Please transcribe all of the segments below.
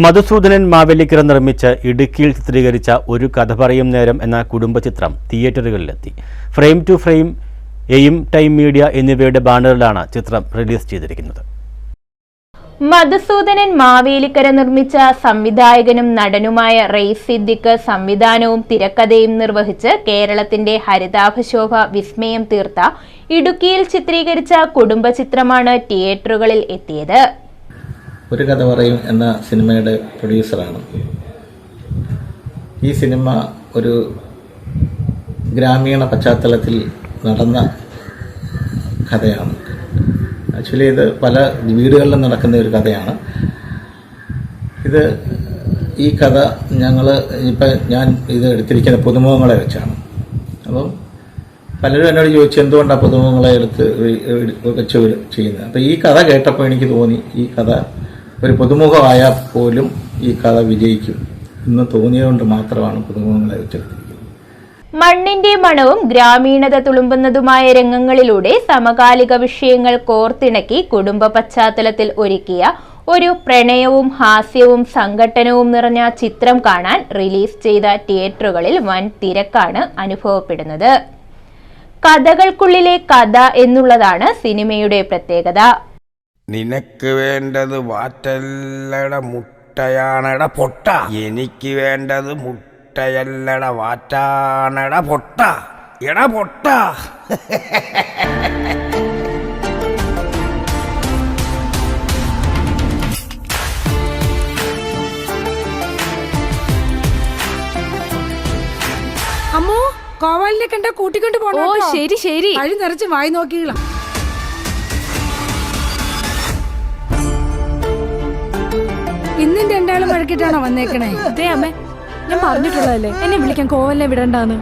മധുസൂദനൻ മാവേലിക്കര നിർമ്മിച്ച് ഇടുക്കിയിൽ ചിത്രീകരിച്ച ഒരു കഥ പറയും നേരം എന്ന കുടുംബ ചിത്രം തിയേറ്ററുകളിലെത്തി. Frame to frame aim time media എന്നിവയുടെ ബാനറിലാണ് ചിത്രം റിലീസ് ചെയ്തിരിക്കുന്നത്. മധുസൂദനൻ മാവേലിക്കര നിർമ്മിച്ച സംവിധായകനും നടനുമായ റെയ്സ് സിദ്ദിഖ് സംവിധാനവും തിരക്കഥയും നിർവഹിച്ച് കേരളത്തിന്റെ ഹരിതാഭശോഭ വിസ്മയം തീർത്ത ഇടുക്കിയിൽ ചിത്രീകരിച്ച കുടുംബ ചിത്രമാണ് തിയേറ്ററുകളിൽ എത്തിയത്. ഒരു കഥ പറയും എന്ന സിനിമയുടെ പ്രൊഡ്യൂസറാണ്. ഈ സിനിമ ഒരു ഗ്രാമീണ പശ്ചാത്തലത്തിൽ നടന്ന കഥയാണ്. ആക്ച്വലി ഇത് പല വീടുകളിലും നടക്കുന്ന ഒരു കഥയാണ്. ഇത് ഈ കഥ ഞങ്ങൾ ഇപ്പം ഞാൻ ഇത് എടുത്തിരിക്കുന്ന പുതുമുഖങ്ങളെ വെച്ചാണ്. അപ്പം പലരും എന്നോട് ചോദിച്ചു എന്തുകൊണ്ടാണ് പുതുമുഖങ്ങളെ എടുത്ത് വെച്ച് ചെയ്യുന്നത്? അപ്പോൾ ഈ കഥ കേട്ടപ്പോൾ എനിക്ക് തോന്നി ഈ കഥ ഒരു പുതുമുഖമായാൽ പോലും ഈ കഥ വിജയിക്കും എന്ന് തോന്നിയതുകൊണ്ട് മാത്രമാണ് പുതുമുഖങ്ങളെ വെച്ചിരിക്കുന്നത് മണ്ണിന്റെ മണവും ഗ്രാമീണത തുളുമ്പുന്നതുമായ രംഗങ്ങളിലൂടെ സമകാലിക വിഷയങ്ങൾ കോർത്തിണക്കി കുടുംബ പശ്ചാത്തലത്തിൽ ഒരുക്കിയ ഒരു പ്രണയവും ഹാസ്യവും സംഘട്ടനവും നിറഞ്ഞ ചിത്രം കാണാൻ റിലീസ് ചെയ്ത തിയേറ്ററുകളിൽ വൻ തിരക്കാണ് അനുഭവപ്പെടുന്നത്. കഥകൾക്കുള്ളിലെ കഥ എന്നുള്ളതാണ് സിനിമയുടെ പ്രത്യേകത. നിനക്ക് വേണ്ടത് വാറ്റല്ലട മുട്ടയാണട പൊട്ട. എനിക്ക് വേണ്ടത് മുട്ടയല്ലട വാറ്റാണട പൊട്ട. എട പൊട്ട. അമ്മോ കോവാലിനെ കണ്ട കൂട്ടിക്കൊണ്ട് പോണോ ഓ ശരി ശരി. അഴി നിറച്ച് വായി നോക്കികളാ ഇന്നും രണ്ടാളും വഴക്കിട്ടാണോ വന്നേക്കണേ? ദേ അമ്മ ഞാൻ പറഞ്ഞിട്ടുള്ളതല്ലേ? എന്നെ വിളിക്കാൻ കോവല്ലേ വിടണ്ടാന്ന്.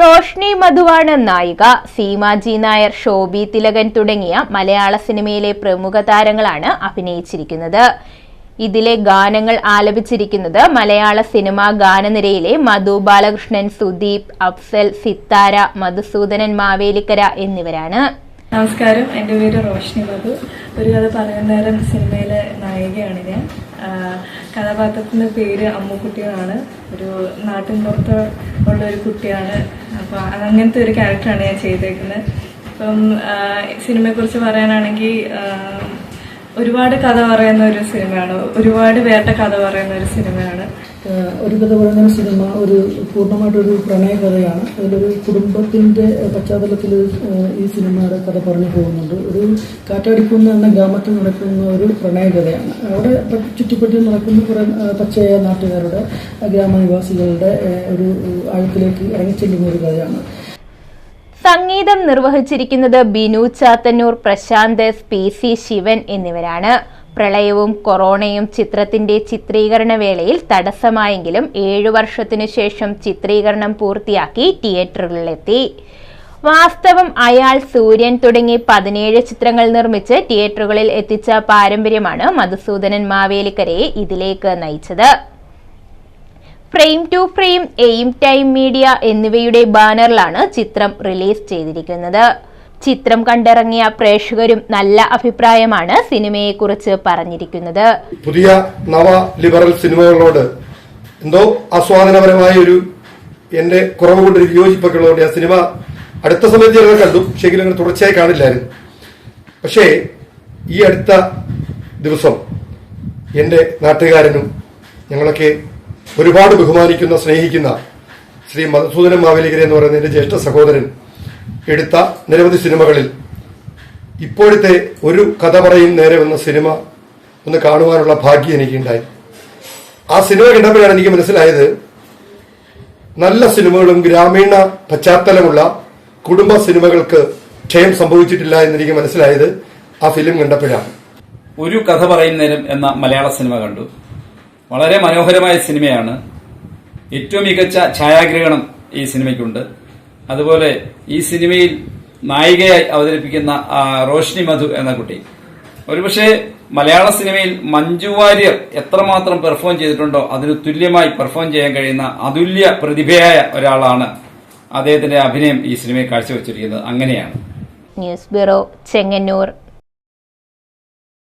റോഷ്നി മധുവാണ് നായിക. സീമാജി നായർ ശോഭി തിലകൻ തുടങ്ങിയ മലയാള സിനിമയിലെ പ്രമുഖ താരങ്ങളാണ് അഭിനയിച്ചിരിക്കുന്നത്. ഇതിലെ ഗാനങ്ങൾ ആലപിച്ചിരിക്കുന്നത് മലയാള സിനിമാ ഗാനനിരയിലെ മധു ബാലകൃഷ്ണൻ സുദീപ് അഫ്സൽ സിത്താര മധുസൂദനൻ മാവേലിക്കര എന്നിവരാണ്. നമസ്കാരം. എന്റെ പേര് റോഷ്നി ബാബു ഒരു കഥ പറയുന്ന നേരം സിനിമയിലെ നായികയാണ് ഞാൻ. കഥാപാത്രത്തിന്റെ പേര് അമ്മുക്കുട്ടി എന്നാണ് ഒരു നാട്ടിൻ പുറത്ത് ഉള്ള ഒരു കുട്ടിയാണ്. അപ്പോൾ അങ്ങനത്തെ ഒരു ക്യാരക്ടറാണ് ഞാൻ ചെയ്തേക്കുന്നത്. ആഹ് സിനിമയെക്കുറിച്ച് പറയാനാണെങ്കിൽ ഒരുപാട് കഥ പറയുന്ന ഒരു സിനിമയാണ്. ഒരുപാട് പേരുടെ കഥ പറയുന്ന ഒരു സിനിമയാണ്. ഒരു കഥ പറയുന്ന സിനിമ ഒരു പൂർണമായിട്ടൊരു പ്രണയ കഥയാണ്. അതിലൊരു കുടുംബത്തിന്റെ പശ്ചാത്തലത്തിൽ ഈ സിനിമയുടെ കഥ പറഞ്ഞു പോകുന്നുണ്ട്. ഒരു കാറ്റാടിക്കുന്ന് എന്ന ഗ്രാമത്തിൽ നടക്കുന്ന ഒരു പ്രണയ കഥയാണ്. അവിടെ ചുറ്റിപ്പറ്റി നടക്കുന്ന കുറെ പച്ചയായ നാട്ടുകാരുടെ ഗ്രാമനിവാസികളുടെ ഒരു ആഴത്തിലേക്ക് ഇറങ്ങിച്ചെല്ലുന്ന ഒരു കഥയാണ്. സംഗീതം നിർവഹിച്ചിരിക്കുന്നത് ബിനു ചാത്തന്നൂർ പ്രശാന്ത് പി സി ശിവൻ എന്നിവരാണ്. പ്രളയവും കൊറോണയും ചിത്രത്തിന്റെ ചിത്രീകരണ വേളയിൽ തടസ്സമായെങ്കിലും ഏഴു വർഷത്തിനു ശേഷം ചിത്രീകരണം പൂർത്തിയാക്കി തിയേറ്ററുകളിലെത്തി. വാസ്തവം അയാൾ സൂര്യൻ തുടങ്ങി പതിനേഴ് ചിത്രങ്ങൾ നിർമ്മിച്ച് തിയേറ്ററുകളിൽ എത്തിച്ച പാരമ്പര്യമാണ് മധുസൂദനൻ മാവേലിക്കരയെ ഇതിലേക്ക് നയിച്ചത്. Frame to frame aim time media എന്നിവയുടെ ബാനറിലാണ് ചിത്രം റിലീസ് ചെയ്തിരിക്കുന്നത്. ചിത്രം കണ്ടിറങ്ങിയ പ്രേക്ഷകരും നല്ല അഭിപ്രായമാണ് സിനിമയെ കുറിച്ച് പറഞ്ഞിരിക്കുന്നത്. പുതിയ നവ ലിബറൽ സിനിമകളോട് എന്തോ ആസ്വാദനപരമായ ഒരു എന്റെ കുറവ് കൊണ്ട് ഒരു ആ സിനിമ അടുത്ത സമയത്ത് ഞങ്ങൾ കണ്ടു. ശരിക്കും അങ്ങനെ തുടർച്ചയായി കാണില്ലായിരുന്നു. പക്ഷേ ഈ അടുത്ത ദിവസം എന്റെ നാട്ടുകാരനും ഞങ്ങളൊക്കെ ഒരുപാട് ബഹുമാനിക്കുന്ന സ്നേഹിക്കുന്ന ശ്രീ മധുസൂദനൻ മാവേലിഗരെ എന്ന് പറയുന്ന എന്റെ ജ്യേഷ്ഠ സഹോദരൻ എടുത്ത നിരവധി സിനിമകളിൽ. ഇപ്പോഴത്തെ ഒരു കഥ പറയും നേരെ വന്ന സിനിമ ഒന്ന് കാണുവാനുള്ള ഭാഗ്യം എനിക്കുണ്ടായി. ആ സിനിമ കണ്ടപ്പോഴാണ് എനിക്ക് മനസ്സിലായത് നല്ല സിനിമകളും ഗ്രാമീണ പശ്ചാത്തലമുള്ള കുടുംബ സിനിമകൾക്ക് ക്ഷയം സംഭവിച്ചിട്ടില്ല എന്നെനിക്ക് മനസ്സിലായത് ആ ഫിലിം കണ്ടപ്പോഴാണ്. ഒരു കഥ പറയുന്നേരം എന്ന മലയാള സിനിമ കണ്ടു. വളരെ മനോഹരമായ സിനിമയാണ്. ഏറ്റവും മികച്ച ഛായാഗ്രഹണം ഈ സിനിമയ്ക്കുണ്ട്. അതുപോലെ ഈ സിനിമയിൽ നായികയായി അവതരിപ്പിക്കുന്ന റോഷ്നി മധു എന്ന കുട്ടി. ഒരുപക്ഷെ മലയാള സിനിമയിൽ മഞ്ജു വാര്യർ എത്രമാത്രം പെർഫോം ചെയ്തിട്ടുണ്ടോ അതിന് തുല്യമായി പെർഫോം ചെയ്യാൻ കഴിയുന്ന അതുല്യ പ്രതിഭയായ ഒരാളാണ് അദ്ദേഹത്തിന്റെ അഭിനയം ഈ സിനിമയിൽ കാഴ്ചവെച്ചിരിക്കുന്നത്. അങ്ങനെയാണ്. News bureau Chengannur.